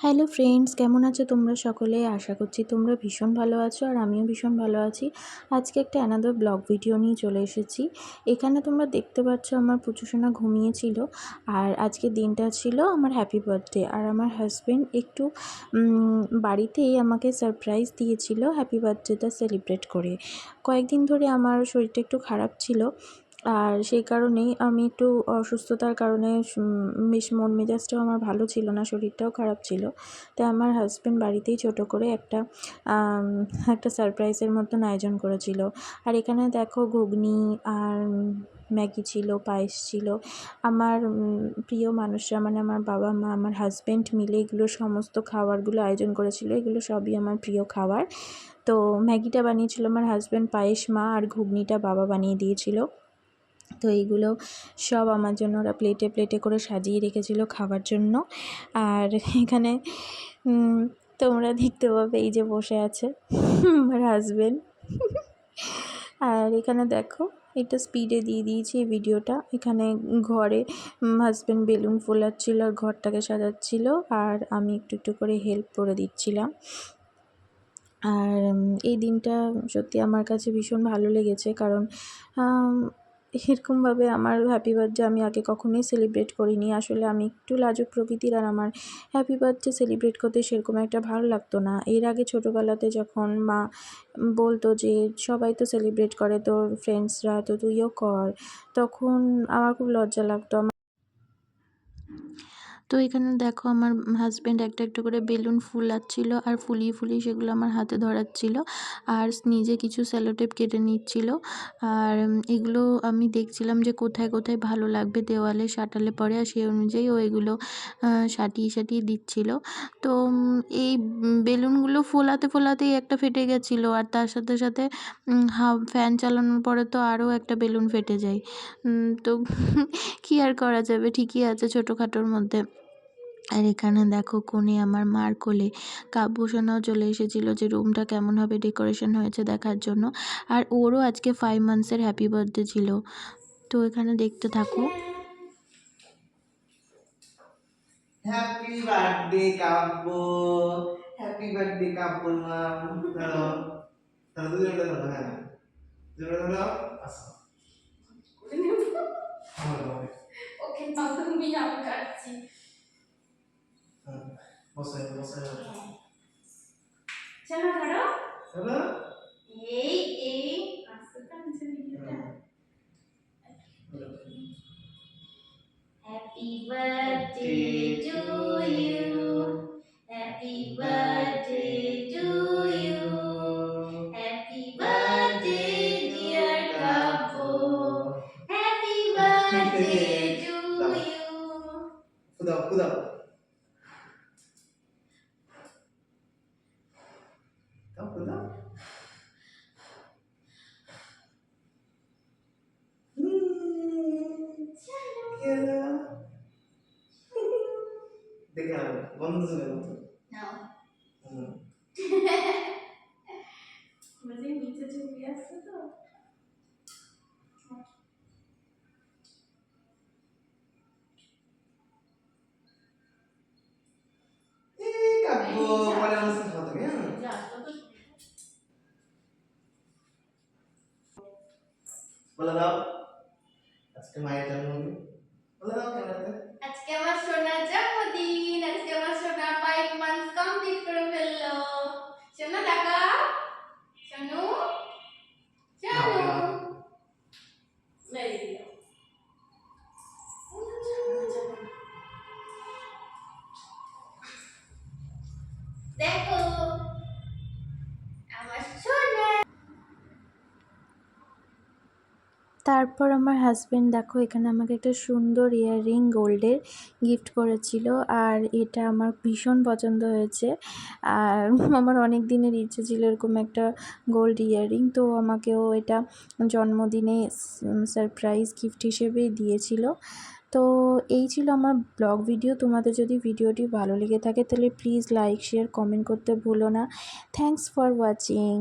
Hello friends, কেমন আছো তোমরা সকলে? আশা করছি তোমরা ভীষণ ভালো আছো আর আমিও ভীষণ ভালো আছি। আজকে একটা অ্যানাদার ব্লগ ভিডিও নিয়ে চলে এসেছি। এখানে তোমরা দেখতে পাচ্ছ আমার পুচুসোনা ঘুমিয়েছিল আর আজকে দিনটা ছিল আমার হ্যাপি বার্থডে আর আমার হাজব্যান্ড একটু বাড়িতেই আমাকে সারপ্রাইজ দিয়েছিল হ্যাপি বার্থডেটা সেলিব্রেট করে। কয়েকদিন ধরে আমার শরীরটা একটু খারাপ ছিল আর সেই কারণেই আমি একটু অসুস্থতার কারণে বেশ মন মেজাজটাও আমার ভালো ছিল না, শরীরটাও খারাপ ছিল। তাই আমার হাজব্যান্ড বাড়িতেই ছোটো করে একটা একটা সারপ্রাইজের মতন আয়োজন করেছিল। আর এখানে দেখো ঘুগনি আর ম্যাগি ছিল, পায়েস ছিল। আমার প্রিয় মানুষরা মানে আমার বাবা, মা, আমার হাজব্যান্ড মিলে এগুলো সমস্ত খাবারগুলো আয়োজন করেছিল। এগুলো সবই আমার প্রিয় খাবার। তো ম্যাগিটা বানিয়েছিল আমার হাজব্যান্ড পায়েস, মা আর ঘুগনিটা বাবা বানিয়ে দিয়েছিল। তো এইগুলো সব আমার জন্য ওরা প্লেটে প্লেটে করে সাজিয়ে রেখেছিল খাবার জন্য। আর এখানে তোমরা দেখতে পাবে এই যে বসে আছে আমার হাজব্যান্ড আর এখানে দেখো, এটা স্পিডে দিয়ে দিয়েছি এই ভিডিওটা এখানে ঘরে হাজব্যান্ড বেলুন ফোলাচ্ছিল আর ঘরটাকে সাজাচ্ছিল আর আমি একটু একটু করে হেল্প করে দিচ্ছিলাম। আর এই দিনটা সত্যি আমার কাছে ভীষণ ভালো লেগেছে কারণ এরকমভাবে আমার হ্যাপি বার্থডে আমি আগে কখনোই সেলিব্রেট করিনি। আসলে আমি একটু লাজুক প্রকৃতির আর আমার হ্যাপি বার্থডে সেলিব্রেট করতে সেরকম একটা ভালো লাগতো না। এর আগে ছোটোবেলাতে যখন মা বলতো যে, সবাই তো সেলিব্রেট করে তোর ফ্রেন্ডসরা তো তুইও কর। তখন আমার খুব লজ্জা লাগতো। তো এখানে দেখো আমার হাজব্যান্ড একটা একটা করে বেলুন ফুলাচ্ছিল আর ফুলিয়ে ফুলিয়ে সেগুলো আমার হাতে ধরাচ্ছিল আর নিজে কিছু স্যালোটেপ কেটে নিচ্ছিল। আর এগুলো আমি দেখছিলাম যে কোথায় কোথায় ভালো লাগবে দেওয়ালে সাঁটালে পরে আর সেই অনুযায়ী ও এগুলো সাটিয়ে সাটিয়ে দিচ্ছিল। তো এই বেলুনগুলো ফোলাতে ফোলাতেই একটা ফেটে গেছিল আর তার সাথে সাথে ফ্যান চালানোর পরে তো আরও একটা বেলুন ফেটে যায়। তো কী আর করা যাবে? ঠিকই আছে ছোটোখাটোর মধ্যে। আর এখানে দেখো কোণে আমার মার কোলে কাব্যসোনাও চলে এসেছিল যে রুমটা কেমনভাবে ডেকোরেশন হয়েছে দেখার জন্য। আর ওরও আজকে ফাইভ মান্থসের হ্যাপি বার্থডে ছিল। তো এখানে দেখতে থাকো। Happy birthday Kabya. Happy birthday Kabya মাম ধরো। ধরো দুজন ধরো হ্যাঁ দুজন ধরো আসো। ওকে তুমি আমি কাটছি বসে বসে চলো ধরো ধরো এই এই আস্তে টানছে ভিডিওটা happy birthday to you happy birthday to you happy birthday dear Kavya happy birthday to দেখে আনো বন্ধ করে মতো নাও হুম বুঝে নিচে ছবি আসছে তো এই কাব্য পরে আমার সাথে কথা হবে হ্যাঁ যা আসতো তো বলে দাও আজকে মায়ের জন্মদিন বলে দাও তারপর আমার হাজব্যান্ড দেখো, এখানে আমাকে একটা সুন্দর ইয়াররিং গোল্ডের গিফট করেছিল আর এটা আমার ভীষণ পছন্দ হয়েছে। আর আমার অনেক দিনের ইচ্ছে ছিল এরকম একটা গোল্ড ইয়াররিং তো আমাকেও এটা জন্মদিনে সারপ্রাইজ গিফট হিসেবেই দিয়েছিল। তো এই ছিল আমার ব্লগ ভিডিও তোমাদের যদি ভিডিওটি ভালো লেগে থাকে তাহলে প্লিজ লাইক শেয়ার কমেন্ট করতে ভুলো না। Thanks for watching